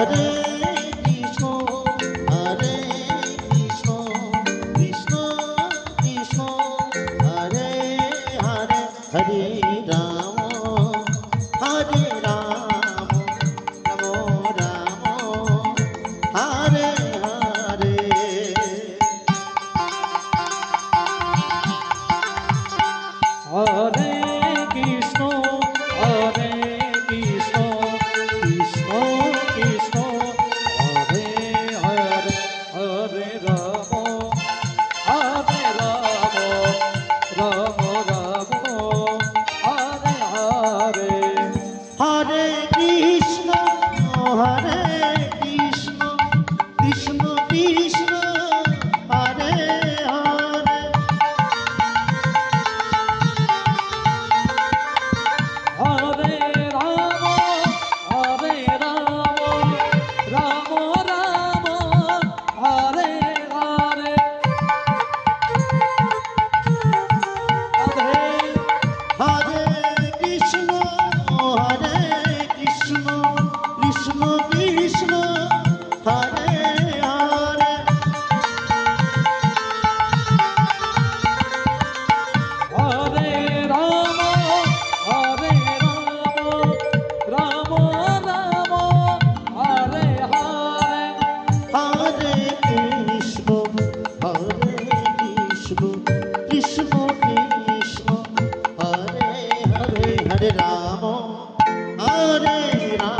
Hare Krishna Krishna Hare Rama Hare Rama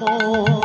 哦